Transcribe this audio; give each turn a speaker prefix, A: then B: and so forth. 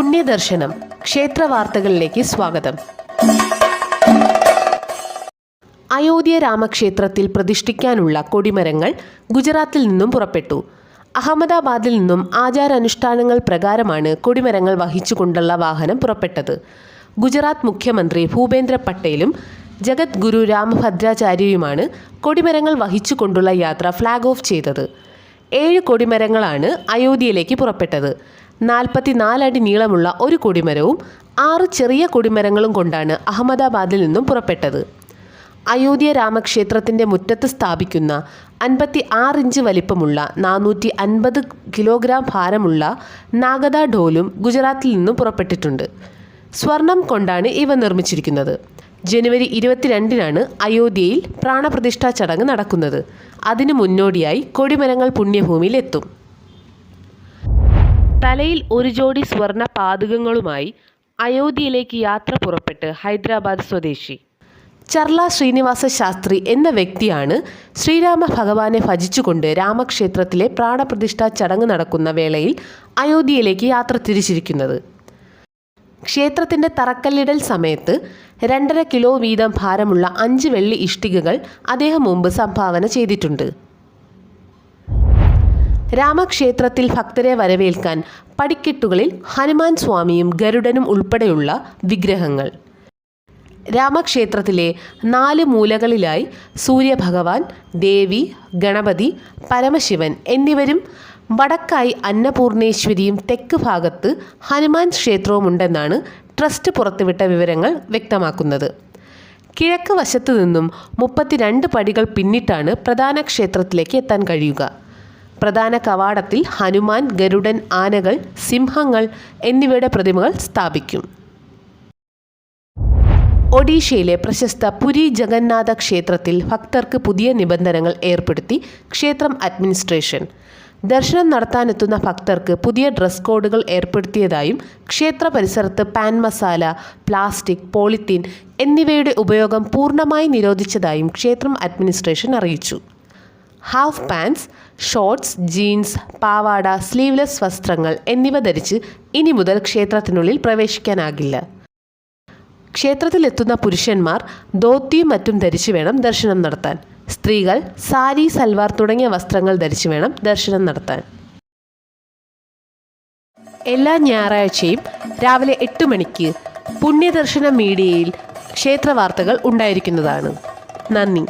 A: പുണ്യദർശനം. ക്ഷേത്ര വാർത്തകളിലേക്ക് സ്വാഗതം. അയോധ്യ രാമക്ഷേത്രത്തിൽ പ്രതിഷ്ഠിക്കാനുള്ള കൊടിമരങ്ങൾ ഗുജറാത്തിൽ നിന്നും പുറപ്പെട്ടു. അഹമ്മദാബാദിൽ നിന്നും ആചാരാനുഷ്ഠാനങ്ങൾ പ്രകാരമാണ് കൊടിമരങ്ങൾ വഹിച്ചുകൊണ്ടുള്ള വാഹനം പുറപ്പെട്ടത്. ഗുജറാത്ത് മുഖ്യമന്ത്രി ഭൂപേന്ദ്ര പട്ടേലും ജഗത് ഗുരു രാമഭദ്രാചാര്യയുമാണ് കൊടിമരങ്ങൾ വഹിച്ചുകൊണ്ടുള്ള യാത്ര ഫ്ലാഗ് ഓഫ് ചെയ്തത്. ഏഴ് കൊടിമരങ്ങളാണ് അയോധ്യയിലേക്ക് പുറപ്പെട്ടത്. നാൽപ്പത്തിനാലടി നീളമുള്ള ഒരു കൊടിമരവും ആറ് ചെറിയ കൊടിമരങ്ങളും കൊണ്ടാണ് അഹമ്മദാബാദിൽ നിന്നും പുറപ്പെട്ടത്. അയോധ്യ രാമക്ഷേത്രത്തിന്റെ മുറ്റത്ത് സ്ഥാപിക്കുന്ന അൻപത്തി ആറ് ഇഞ്ച് വലിപ്പമുള്ള നാനൂറ്റി അൻപത് കിലോഗ്രാം ഭാരമുള്ള നാഗദ ഡോലും ഗുജറാത്തിൽ നിന്നും പുറപ്പെട്ടിട്ടുണ്ട്. സ്വർണം കൊണ്ടാണ് ഇവ നിർമ്മിച്ചിരിക്കുന്നത്. ജനുവരി ഇരുപത്തിരണ്ടിനാണ് അയോധ്യയിൽ പ്രാണപ്രതിഷ്ഠാ ചടങ്ങ് നടക്കുന്നത്. അതിനു മുന്നോടിയായി കൊടിമരങ്ങൾ പുണ്യഭൂമിയിൽ എത്തും തലയിൽ ഒരു ജോഡി സ്വർണ പാതകങ്ങളുമായി അയോധ്യയിലേക്ക് യാത്ര പുറപ്പെട്ട് ഹൈദരാബാദ് സ്വദേശി. ചർല ശ്രീനിവാസ ശാസ്ത്രി എന്ന വ്യക്തിയാണ് ശ്രീരാമ ഭഗവാനെ ഭജിച്ചുകൊണ്ട് രാമക്ഷേത്രത്തിലെ പ്രാണപ്രതിഷ്ഠാ ചടങ്ങ് നടക്കുന്ന വേളയിൽ അയോധ്യയിലേക്ക് യാത്ര തിരിച്ചിരിക്കുന്നത്. ക്ഷേത്രത്തിന്റെ തറക്കല്ലിടൽ സമയത്ത് രണ്ടര കിലോ വീതം ഭാരമുള്ള അഞ്ച് വെള്ളി ഇഷ്ടികകൾ അദ്ദേഹം മുമ്പ് സംഭാവന ചെയ്തിട്ടുണ്ട്. രാമക്ഷേത്രത്തിൽ ഭക്തരെ വരവേൽക്കാൻ പടിക്കെട്ടുകളിൽ ഹനുമാൻ സ്വാമിയും ഗരുഡനും ഉൾപ്പെടെയുള്ള വിഗ്രഹങ്ങൾ. രാമക്ഷേത്രത്തിലെ നാല് മൂലകളിലായി സൂര്യഭഗവാൻ ദേവി ഗണപതി പരമശിവൻ എന്നിവരും വടക്കായി അന്നപൂർണേശ്വരിയും തെക്ക് ഭാഗത്ത് ഹനുമാൻ ക്ഷേത്രവുമുണ്ടെന്നാണ് ട്രസ്റ്റ് പുറത്തുവിട്ട വിവരങ്ങൾ വ്യക്തമാക്കുന്നത്. കിഴക്ക് വശത്തു നിന്നും മുപ്പത്തിരണ്ട് പടികൾ പിന്നിട്ടാണ് പ്രധാന ക്ഷേത്രത്തിലേക്ക് എത്താൻ കഴിയുക. പ്രധാന കവാടത്തിൽ ഹനുമാൻ ഗരുഡൻ ആനകൾ സിംഹങ്ങൾ എന്നിവയുടെ പ്രതിമകൾ സ്ഥാപിക്കും. ഒഡീഷയിലെ പ്രശസ്ത പുരി ജഗന്നാഥ ക്ഷേത്രത്തിൽ ഭക്തർക്ക് പുതിയ നിബന്ധനകൾ ഏർപ്പെടുത്തി ക്ഷേത്രം അഡ്മിനിസ്ട്രേഷൻ. ദർശനം നടത്താനെത്തുന്ന ഭക്തർക്ക് പുതിയ ഡ്രസ് കോഡുകൾ ഏർപ്പെടുത്തിയതായും ക്ഷേത്ര പരിസരത്ത് പാൻ മസാല പ്ലാസ്റ്റിക് പോളിത്തീൻ എന്നിവയുടെ ഉപയോഗം പൂർണമായി നിരോധിച്ചതായും ക്ഷേത്രം അഡ്മിനിസ്ട്രേഷൻ അറിയിച്ചു. ഹാഫ് പാൻസ് ഷോർട്ട്സ് ജീൻസ് പാവാട സ്ലീവ്ലെസ് വസ്ത്രങ്ങൾ എന്നിവ ധരിച്ച് ഇനി മുതൽ ക്ഷേത്രത്തിനുള്ളിൽ പ്രവേശിക്കാനാകില്ല. ക്ഷേത്രത്തിലെത്തുന്ന പുരുഷന്മാർ ധോത്തിയും മറ്റും ധരിച്ചു വേണം ദർശനം നടത്താൻ. സ്ത്രീകൾ സാരി സൽവാർ തുടങ്ങിയ വസ്ത്രങ്ങൾ ധരിച്ചു വേണം ദർശനം നടത്താൻ. എല്ലാ ഞായറാഴ്ചയും രാവിലെ എട്ട് മണിക്ക് പുണ്യദർശന മീഡിയയിൽ ക്ഷേത്ര വാർത്തകൾ ഉണ്ടായിരിക്കുന്നതാണ്. നന്ദി.